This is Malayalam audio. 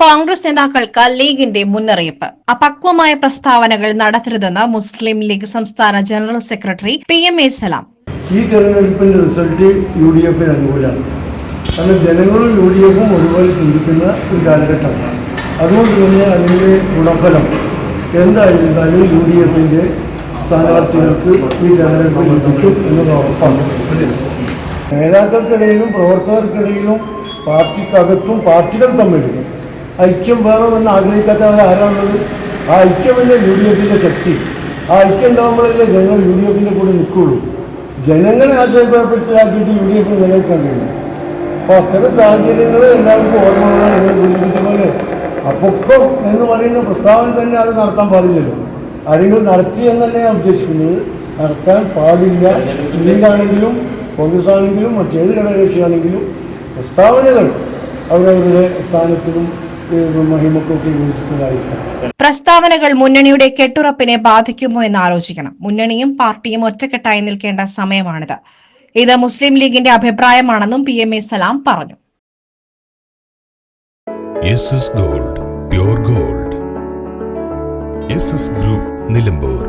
കോൺഗ്രസ് നേതാക്കൾക്ക് ലീഗിന്റെ മുന്നറിയിപ്പ്. അപക്വമായ പ്രസ്താവനകൾ നടത്തരുതെന്ന് മുസ്ലിം ലീഗ് സംസ്ഥാന general secretary P M A Salam. ഈ തെരഞ്ഞെടുപ്പിന്റെ റിസൾട്ട് യു ഡി എഫിന് അനുകൂലമാണ്. കാരണം ജനങ്ങളും യു ഡി എഫും ഒരുപോലെ ചിന്തിക്കുന്ന ഒരു കാലഘട്ടമാണ്. അതുകൊണ്ട് തന്നെ അതിന്റെ ഗുണഫലം എന്തായിരുന്നാലും യു ഡി എഫിന്റെ സ്ഥാനാർത്ഥികൾക്ക് ഈ തെരഞ്ഞെടുപ്പിൽ ലഭിക്കും എന്നത് ഉറപ്പാണ്. നേതാക്കൾക്കിടയിലും പ്രവർത്തകർക്കിടയിലും പാർട്ടിക്കകത്തും പാർട്ടികൾ തമ്മിലും ഐക്യം വേണമെന്ന് ആഗ്രഹിക്കാത്തവർ ആരാണുള്ളത്? ആ ഐക്യമല്ലേ യു ഡി എഫിന്റെ ശക്തി. ആ ഐക്യം ഉണ്ടാകുമ്പോഴല്ലേ ജനങ്ങൾ യു ഡി എഫിന്റെ കൂടെ നിൽക്കുകയുള്ളൂ ജനങ്ങളെ ആശയപ്പെടുത്തലാക്കിയിട്ട് യു ഡി എഫിന് നിലനിൽക്കാൻ കഴിയും. അപ്പോൾ അത്തരം സാഹചര്യങ്ങൾ എല്ലാവർക്കും ഓർമ്മകളാണ് പോലെ. അപ്പൊക്കം എന്ന് പറയുന്ന പ്രസ്താവന തന്നെ അത് നടത്താൻ പാടില്ലല്ലോ. ആരെങ്കിലും നടത്തി എന്നല്ലേ ഞാൻ ഉദ്ദേശിക്കുന്നത്? നടത്താൻ പാടില്ല. ലീഗാണെങ്കിലും കോൺഗ്രസ് ആണെങ്കിലും മറ്റേത് ഘടകകക്ഷിയാണെങ്കിലും പ്രസ്താവനകൾ അവരവരുടെ സ്ഥാനത്തിനും പ്രസ്താവനകൾ മുന്നണിയുടെ കെട്ടുറപ്പിനെ ബാധിക്കുമോ എന്ന് ആലോചിക്കണം. മുന്നണിയും പാർട്ടിയും ഒറ്റക്കെട്ടായി നിൽക്കേണ്ട സമയമാണിത്. ഇത് മുസ്ലിം ലീഗിന്റെ അഭിപ്രായമാണെന്നും പി എം എ സലാം പറഞ്ഞു. Gold pure gold group Nilambur